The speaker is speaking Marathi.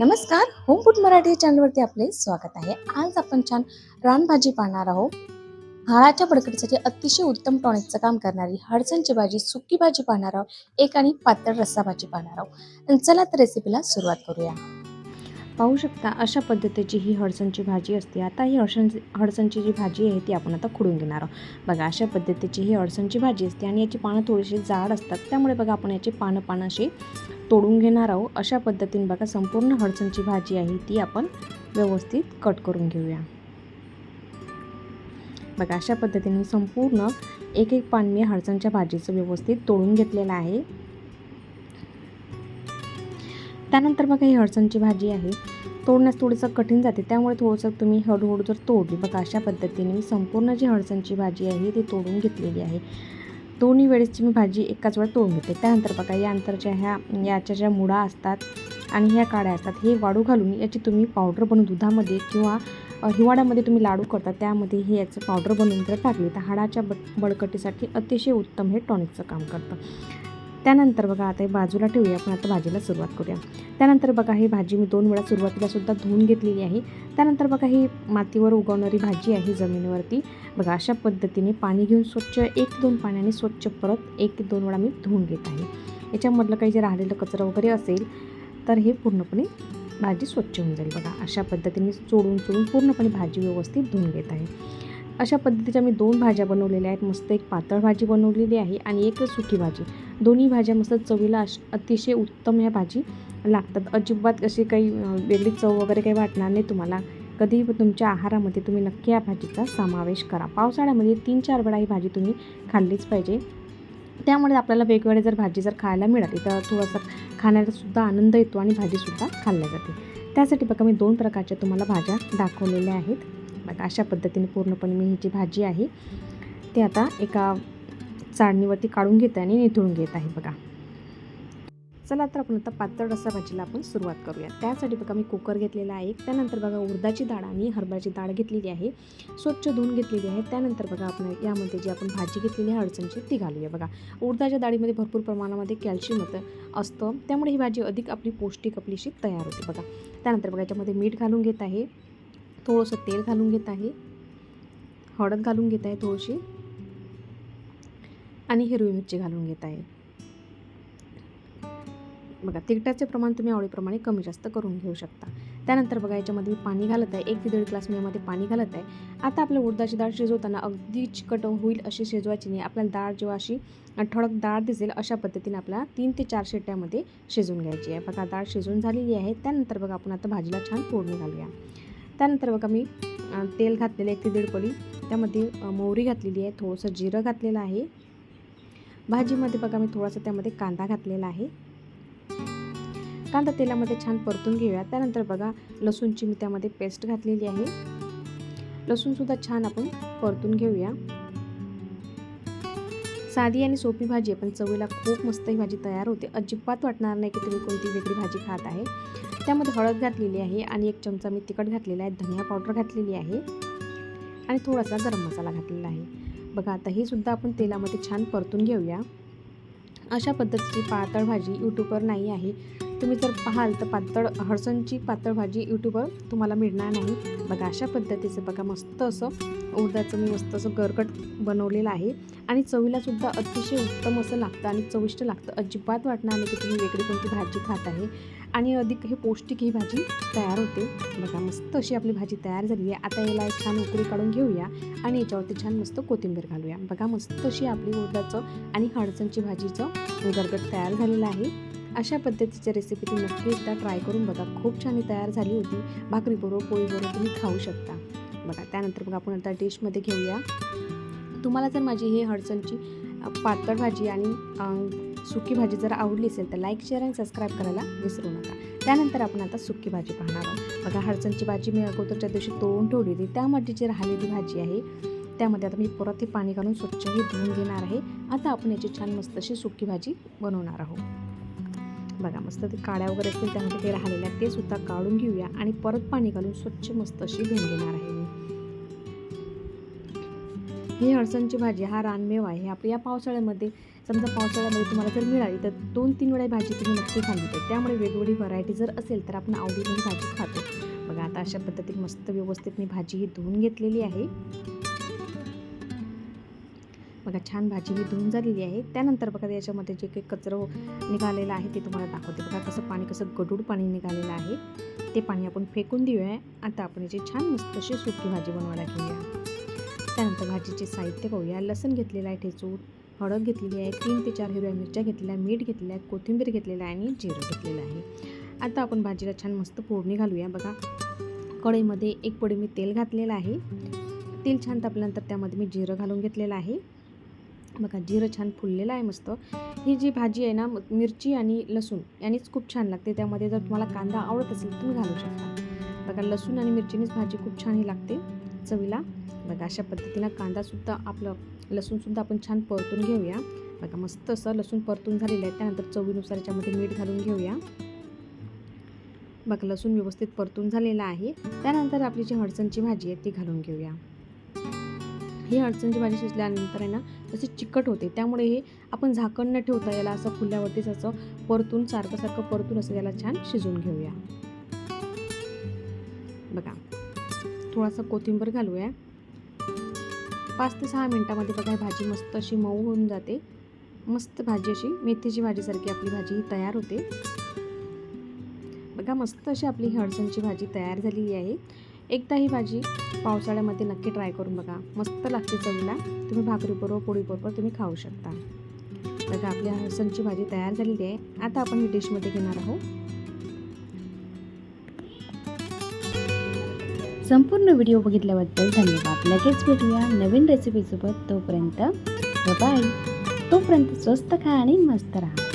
नमस्कार. होम फूड मराठी चॅनलवरती आपले स्वागत आहे. आज आपण छान रानभाजी पाहणार आहोत. हाळाच्या बडकटीसाठी अतिशय उत्तम टॉनिकचं काम करणारी हडसणची भाजी सुकी भाजी पाहणार आहोत. एक आणि पातळ रस्सा भाजी पाहणार आहोत. आणि चला तर रेसिपीला सुरुवात करूया. पाहू शकता अशा पद्धतीची ही हळसणची भाजी असते. आता ही हळसण हडसणची जी भाजी आहे ती आपण आता खुडून घेणार आहोत. बघा अशा पद्धतीची ही हळसणची भाजी असते आणि याची पानं थोडीशी जाड असतात. त्यामुळे बघा आपण याची पानं पानं अशी तोडून घेणार आहोत. अशा पद्धतीने बघा संपूर्ण हळसणची भाजी आहे ती आपण व्यवस्थित कट करून घेऊया. बघा अशा पद्धतीने संपूर्ण एक एक पान मी हळसणच्या भाजीचं व्यवस्थित तोडून घेतलेलं आहे. त्यानंतर बघा ही हळसणची भाजी आहे. तोडण्यास थोडंसं कठीण जाते. त्यामुळे थोडंसं तुम्ही हळूहळू जर तोडली बघा अशा पद्धतीने मी संपूर्ण जी हळसणची भाजी आहे ती तोडून घेतलेली आहे. दोन्ही वेळेसची मी भाजी एकाच वेळ तोडून घेते. त्यानंतर बघा या अंतरच्या ह्या याच्या ज्या मुळा असतात आणि ह्या काड्या असतात हे वाळू घालून याची तुम्ही पावडर बनवून दुधामध्ये किंवा हिवाळ्यामध्ये तुम्ही लाडू करता त्यामध्ये हे याचं पावडर बनवून जर टाकली तर हाडाच्या बड बळकटीसाठी अतिशय उत्तम हे टॉनिकचं काम करतं. त्यानंतर बघा आता हे बाजूला ठेवूया आपण. आता भाजीला सुरुवात करूया. त्यानंतर बघा ही भाजी मी दोन वेळा सुरुवातीला सुद्धा धुवून घेतलेली आहे. त्यानंतर बघा ही मातीवर उगवणारी भाजी आहे जमिनीवरती. बघा अशा पद्धतीने पाणी घेऊन स्वच्छ एक दोन पाण्याने स्वच्छ परत एक दोन वेळा मी धुवून घेत आहे. याच्यामधलं काही जे राहिलेलं कचरा वगैरे असेल तर हे पूर्णपणे भाजी स्वच्छ होऊन जाईल बघा. अशा पद्धतीने चोडून चोडून पूर्णपणे भाजी व्यवस्थित धुवून घेत आहे. अशा पद्धतीच्या मी दोन भाज्या बनवलेल्या आहेत. मस्त एक पातळ भाजी बनवलेली आहे आणि एक सुकी भाजी. दोन्ही भाज्या मस्त चवीला अश अतिशय उत्तम ह्या भाजी लागतात. अजिबात अशी काही वेगळी चव वगैरे काही वाटणार नाही तुम्हाला. कधी तुमच्या आहारामध्ये तुम्ही नक्की या भाजीचा समावेश करा. पावसाळ्यामध्ये तीन चार वेळा ही भाजी तुम्ही खाल्लीच पाहिजे. त्यामुळे आपल्याला वेगवेगळे जर भाजी जर खायला मिळाली तर थोडासा खाण्याचा सुद्धा आनंद येतो आणि भाजीसुद्धा खाल्ल्या जाते. त्यासाठी बघा मी दोन प्रकारच्या तुम्हाला भाज्या दाखवलेल्या आहेत. बघा अशा पद्धतीने पूर्णपणे मी ही जी भाजी आहे ते आता एका चाळणीवरती काढून घेत आहे आणि निथळून घेत आहे बघा. चला तर आपण आता पातळ रस्सा भाजीला आपण सुरुवात करूया. त्यासाठी बघा मी कुकर घेतलेला आहे. त्यानंतर बघा उडदाची डाळ आणि हरभऱ्याची डाळ घेतलेली आहे. स्वच्छ धुवून घेतलेली आहे. त्यानंतर बघा आपण यामध्ये जी आपण भाजी घेतलेली आहे अडचणची ती घालूया बघा. उडदाच्या डाळीमध्ये भरपूर प्रमाणामध्ये कॅल्शियम होतं असतं. त्यामुळे ही भाजी अधिक आपली पौष्टिक आपलीशी तयार होते बघा. त्यानंतर बघा याच्यामध्ये मीठ घालून घेत आहे. थोडंसं तेल घालून घेत आहे. हळद घालून घेत आहे थोडीशी. आणि हिरवी मिरची घालून घेत आहे. बघा तिखटाचे प्रमाण तुम्ही आवडीप्रमाणे कमी जास्त करून घेऊ शकता. त्यानंतर बघा याच्यामध्ये मी पाणी घालत आहे. एक ते दीड ग्लास मी यामध्ये पाणी घालत आहे. आता आपल्या उडदाची डाळ शिजवताना अगदी चिकट होईल अशी शिजवायची नाही. आपल्याला डाळ जेव्हा अशी ठळक डाळ दिसेल अशा पद्धतीने आपल्याला तीन ते चार शिट्ट्यामध्ये शिजवून घ्यायची आहे. बघा डाळ शिजून झालेली आहे. त्यानंतर बघा आपण आता भाजीला छान फोडणी घालूया. त्यानंतर बघा मी तेल घातलेलं एक ते दीड पडी त्यामध्ये मोहरी घातलेली आहे थोडंसं जिरं घातलेलं आहे. भाजीमध्ये बघा मी थोडासा त्यामध्ये कांदा घातलेला आहे. कांदा तेलामध्ये छान परतून घेऊया. त्यानंतर बघा लसूणची मी त्यामध्ये पेस्ट घातलेली आहे. लसूणसुद्धा छान आपण परतून घेऊया. साधी आणि सोपी भाजी पण चवीला खूप मस्त ही भाजी तयार होते. अजिबात वाटणार नाही की तुम्ही कोणती वेगळी भाजी खात आहे. त्यामध्ये हळद घातलेली आहे आणि एक चमचा मी तिखट घातलेला आहे धनिया पावडर घातलेली आहे आणि थोडासा गरम मसाला घातलेला आहे. बघा आता ही सुद्धा आपण तेलामध्ये छान परतून घेऊया. अशा पद्धतीची पातळ भाजी यूट्यूबवर नाही आहे. तुम्ही जर पाहाल तर पातळ हळसणची पातळ भाजी यूट्यूबवर तुम्हाला मिळणार नाही. बघा अशा पद्धतीचं बघा मस्त असं उडदाचं मी मस्त असं गरकट बनवलेलं आहे. आणि चवीलासुद्धा अतिशय उत्तम असं लागतं आणि चविष्ट लागतं. अजिबात वाटणार नाही की तुम्ही वेगळी कोणती भाजी खात आहे. आणि अधिक हे पौष्टिक ही भाजी तयार होते. बघा मस्त अशी आपली भाजी तयार झाली आहे. आता याला एक छान उकळी काढून घेऊया आणि याच्यावरती छान मस्त कोथिंबीर घालूया. बघा मस्त अशी आपली उडदाचं आणि हडसणची भाजीचं गरगट तयार झालेलं आहे. अशा पद्धतीच्या रेसिपी तुम्ही नक्की एकदा ट्राय करून बघा. खूप छान तयार झाली होती. भाकरीबरोबर पोळीबरोबर तुम्ही खाऊ शकता. बघा त्यानंतर मग आपण आता डिशमध्ये घेऊया. तुम्हाला जर माझी ही हडसणची पातळ भाजी आणि सुकी भाजी जर आवडली असेल तर लाईक शेअर आणि सबस्क्राईब करायला विसरू नका. त्यानंतर आपण आता सुकी भाजी पाहणार आहोत. बघा हडसणची भाजी मी अगोदरच्या दिवशी तोडून ठेवली होती त्यामध्ये जी राहिलेली भाजी आहे त्यामध्ये आता मी परत हे पाणी घालून स्वच्छ हे धुवून घेणार आहे. आता आपण याची छान मस्त अशी सुकी भाजी बनवणार आहोत. बघा मस्त ते काड्या वगैरे असतील त्यामध्ये ते राहिलेल्या ते सुद्धा काढून घेऊया आणि परत पाणी घालून स्वच्छ मस्त अशी धुवून घेणार आहे मी. ही अडचणची भाजी हा रानमेवा आहे. आपल्या या पावसाळ्यामध्ये समजा पावसाळ्यामध्ये तुम्हाला जर मिळाली तर दोन तीन वेळा भाजी तुम्ही नक्की खाल्ली. तर त्यामुळे वेगवेगळी व्हरायटी जर असेल तर आपण आवडीने भाजी खातो. बघा आता अशा पद्धतीने मस्त व्यवस्थित मी भाजी ही धुवून घेतलेली आहे. बघा छान भाजी ही धुवून झालेली आहे. त्यानंतर बघा याच्यामध्ये जे काही कचरं निघालेलं आहे ते तुम्हाला दाखवते. बघा कसं पाणी कसं गडूड पाणी निघालेलं आहे. ते पाणी आपण फेकून देऊया. आता आपण याची छान मस्त अशी सुकी भाजी बनवायला घेऊया. त्यानंतर भाजीचे साहित्य पाहूया. लसण घेतलेलं आहे ठेचून हळद घेतलेली आहे तीन ते चार हिरव्या मिरच्या घेतलेल्या मीठ घेतलेलं आहे कोथिंबीर घेतलेलं आहे आणि जिरं घेतलेलं आहे. आता आपण भाजीला छान मस्त फोडणी घालूया. बघा कढईमध्ये एक पडी मी तेल घातलेलं आहे. तेल छान तापल्यानंतर त्यामध्ये मी जिरं घालून घेतलेलं आहे. बघा जिरं छान फुललेलं आहे मस्त. ही जी भाजी आहे ना मिरची आणि लसूण यांनीच खूप छान लागते. त्यामध्ये जर तुम्हाला कांदा आवडत असेल तुम्ही घालू शकता. बघा लसूण आणि मिरचीनेच भाजी खूप छान ही लागते चवीला. बघा अशा पद्धतीनं कांदासुद्धा आपलं लसूणसुद्धा आपण छान परतून घेऊया. बघा मस्त असं लसूण परतून झालेलं आहे. त्यानंतर चवीनुसार याच्यामध्ये मीठ घालून घेऊया. बघा लसूण व्यवस्थित परतून झालेलं आहे. त्यानंतर आपली जी हडसणची भाजी आहे ती घालून घेऊया. ही अडचणची भाजी शिजल्यानंतर आहे ना तशी चिकट होते. त्यामुळे हे आपण झाकण न ठेवता याला असं फुल्यावरतीच असं परतून सारखं सारखं परतून असं याला छान शिजवून घेऊया. बघा थोडासा कोथिंबीर घालूया. पाच ते सहा मिनटामध्ये बघा भाजी मस्त अशी मऊ होऊन जाते. मस्त भाजी अशी मेथीची भाजीसारखी आपली भाजी ही तयार होते. बघा मस्त अशी आपली ही अडचणची भाजी तयार झालेली आहे. एकदा ही भाजी पावसाळ्यामध्ये नक्की ट्राय करून बघा. मस्त लागते चवीला. तुम्ही भाकरीबरोबर पोळीबरोबर तुम्ही खाऊ शकता. तर आपल्या हळसणची भाजी तयार झालेली आहे. आता आपण ही डिशमध्ये घेणार आहोत. संपूर्ण व्हिडिओ बघितल्याबद्दल धन्यवाद. लगेच भेटूया नवीन रेसिपीसोबत तोपर्यंत बाय तोपर्यंत स्वस्त खा आणि मस्त राहा.